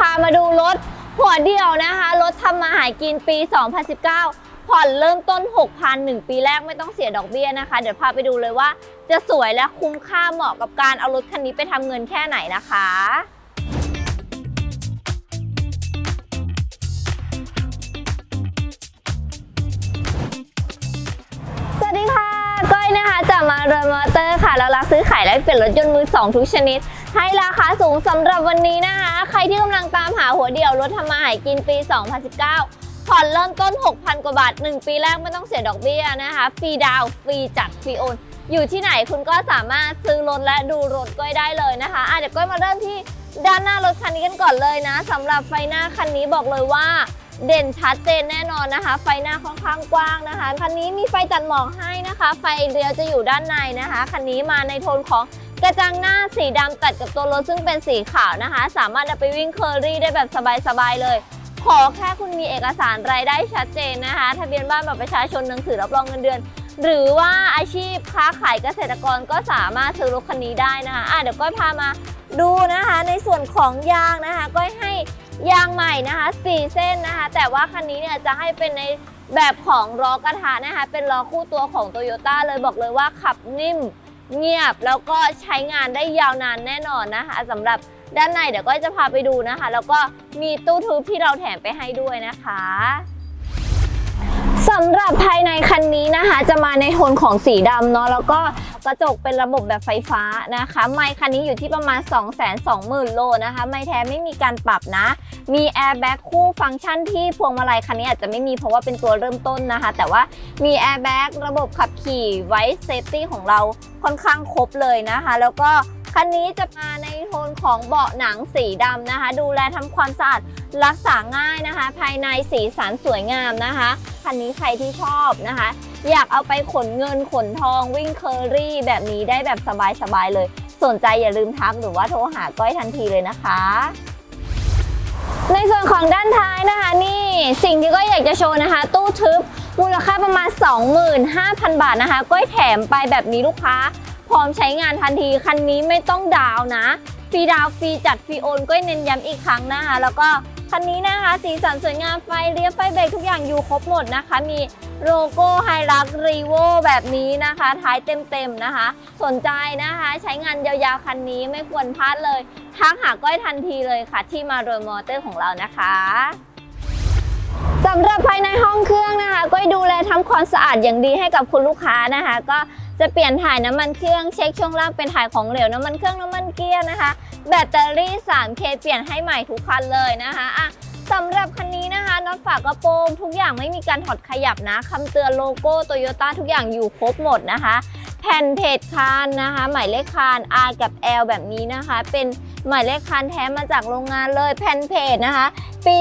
พามาดูรถหัวเดียวนะคะ รถทำมาหากินปี 2019 ผ่อนเริ่มต้น6,000 1 ปีแรกไม่ต้องเสียดอกเบี้ยนะคะ เดี๋ยวพาไปดูเลยว่า จะสวยและคุ้มค่าเหมาะกับการเอารถคันนี้ไปทำเงินแค่ไหนนะคะสวัสดีค่ะ ก้อยนะคะจากมาเรมอเตอร์ รับซื้อขายและเปลี่ยนรถยนต์มือสองทุกชนิด ให้ราคาสูงสำหรับวันนี้นะคะ ใครที่กำลังตามหาหัวเดี่ยวรถทำมาหากินปี 2019 ผ่อนเริ่มต้น 6,000 กว่าบาท 1 ปีแรกไม่ต้องเสียดอกเบี้ยนะคะ ฟรีดาวน์ฟรีจัด ฟรีโอน อยู่ที่ไหนคุณก็สามารถซื้อรถและดูรถก้อยได้เลยนะคะอะเดี๋ยวก้อยมาเริ่มที่ด้านหน้ารถคันนี้กันก่อนเลยนะสำหรับไฟหน้าคันนี้บอกเลยว่า เด่นชัดเจนแน่นอนนะคะ ไฟหน้าค่อนข้างกว้างนะคะ คันนี้มีไฟตัดหมอกให้นะคะ ไฟเลี้ยวจะอยู่ด้านในนะคะ คันนี้มาในโทนของกระจังหน้าสีดำตัดกับตัวรถซึ่งเป็นสีขาวนะคะ สามารถเอาไปวิ่งเคอรี่ได้แบบสบายๆเลย ขอแค่คุณมีเอกสารรายได้ชัดเจนนะคะ ทะเบียนบ้านแบบประชาชนหนังสือรับรองเงินเดือน หรือว่าอาชีพค้าขายเกษตรกรก็สามารถซื้อรถคันนี้ได้นะคะอะเดี๋ยวก้อยพามาดูนะคะในส่วนของยางนะคะก้อยให้ ยางใหม่นะคะ 4 เส้นนะคะ แต่ว่าคันนี้เนี่ยจะให้เป็นในแบบของล้อกระทะนะคะ เป็นล้อคู่ตัวของ t o y ยต้เลยบอกเลยว่าขับนิ่มเงียบแล้วก็ใช้งานได้ยาวนานแน่นอนนะคะสำหรับด้านในเดี๋ยวก็จะพาไปดูนะคะ แล้วก็มีตู้ทึบที่เราแถมไปให้ด้วยนะคะสำหรับภายในคันนี้นะคะ จะมาในโทนของสีดำเนาะแล้วก็ ระจกเป็นระบบแบบไฟฟ้านะคะ ไมค์คันนี้อยู่ที่ประมาณ 2 2 0 0 0 0 โลนะคะ ไมค์แท้ไม่มีการปรับนะ มีแอร์แบ็กคู่ฟังก์ชันที่พวงมาลัยคันนี้อาจจะไม่มีเพราะว่าเป็นตัวเริ่มต้นนะคะ แต่ว่ามีแอร์แบ็กระบบขับขี่ไว้เซฟตี้ของเราค่อนข้างครบเลยนะคะ แล้วก็คันนี้จะมาในโทนของเบาะหนังสีดำนะคะ ดูแลทำความสะอาดรักษาง่ายนะคะ ภายในสีสันสวยงามนะคะ คันนี้ใครที่ชอบนะคะ อยากเอาไปขนเงินขนทองวิ่งเคอรี่แบบนี้ได้แบบสบายๆเลย สนใจอย่าลืมทักหรือว่าโทรหาก้อยทันทีเลยนะคะ ในส่วนของด้านท้ายนะคะนี่สิ่งที่ก้อยอยากจะโชว์นะคะ ตู้ทึบมูลค่าประมาณ 25,000 บาทนะคะ ก้อยแถมไปแบบนี้ลูกค้า พร้อมใช้งานทันทีคันนี้ไม่ต้องดาวน์นะฟรีดาวน์ฟรีจัดฟรีโอน ก้อยเน้นย้ำอีกครั้งนะคะแล้วก็คันนี้นะคะ สีสันสวยงามไฟเลี้ยวไฟเบรกทุกอย่างอยู่ครบหมดนะคะ มี โลโก้ไฮรักรีโวแบบนี้นะคะ ท้ายเต็มๆนะคะ สนใจนะคะใช้งานยาวๆคันนี้ไม่ควรพลาดเลยทักหาก้อยทันทีเลยค่ะ ที่มาโรยมอเตอร์ของเรานะคะสำหรับภายในห้องเครื่องนะคะก้อยดูแลทำความสะอาดอย่างดีให้กับคุณลูกค้านะคะ ก็จะเปลี่ยนถ่ายน้ำมันเครื่องเช็คช่วงล่างเป็นถ่ายของเหลวน้ำมันเครื่องน้ำมันเกียร์นะคะ แบตเตอรี่ 3K เปลี่ยนให้ใหม่ทุกคันเลยนะคะอะ สำหรับคันนี้นะคะน็อตฝากระโปรงทุกอย่างไม่มีการถอดขยับนะคำเตือนโลโก้โตโยต้าทุกอย่างอยู่ครบหมดนะคะ แผ่นเพจคานนะคะ หมายเลขคาน R กับ L แบบนี้นะคะ เป็นหมายเลขคานแท้มาจากโรงงานเลยแผ่นเพจนะคะ ปี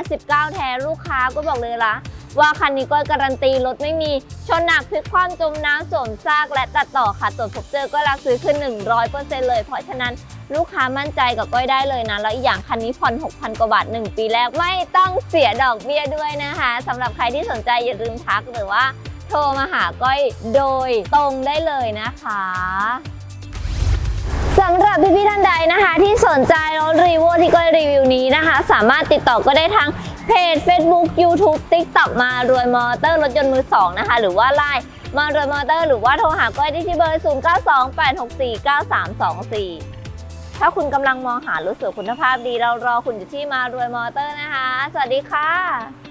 2019 แท้ลูกค้าก็บอกเลยละว่าคันนี้ก็การันตีรถไม่มีชนหนักพลิกคว่ำจมน้ำสวมซากและตัดต่อค่ะตรวจพบเจอก็รับซื้อขึ้น 100%เลย เพราะฉะนั้น ลูกค้ามั่นใจกับก้อยได้เลยนะ แล้วอีกอย่างคันนี้ผ่อน 6,000 กว่าบาท 1 ปีแรกไม่ต้องเสียดอกเบี้ยด้วยนะคะสำหรับใครที่สนใจอย่าลืมทักหรือว่าโทรมาหาก้อยโดยตรงได้เลยนะคะสำหรับพี่ๆท่านใดนะคะ ที่สนใจรถรีโวที่ก้อยรีวิวนี้นะคะ สามารถติดต่อก็ได้ทางเพจ Facebook YouTube TikTok มารวยมอเตอร์รถยนต์มือสองนะคะ หรือว่าไลน์มารวยมอเตอร์ หรือว่าโทรหาก้อยได้ที่เบอร์ 0928649324 ถ้าคุณกำลังมองหารถสวยคุณภาพดีเรารอคุณอยู่ที่มารวยมอเตอร์นะคะ สวัสดีค่ะ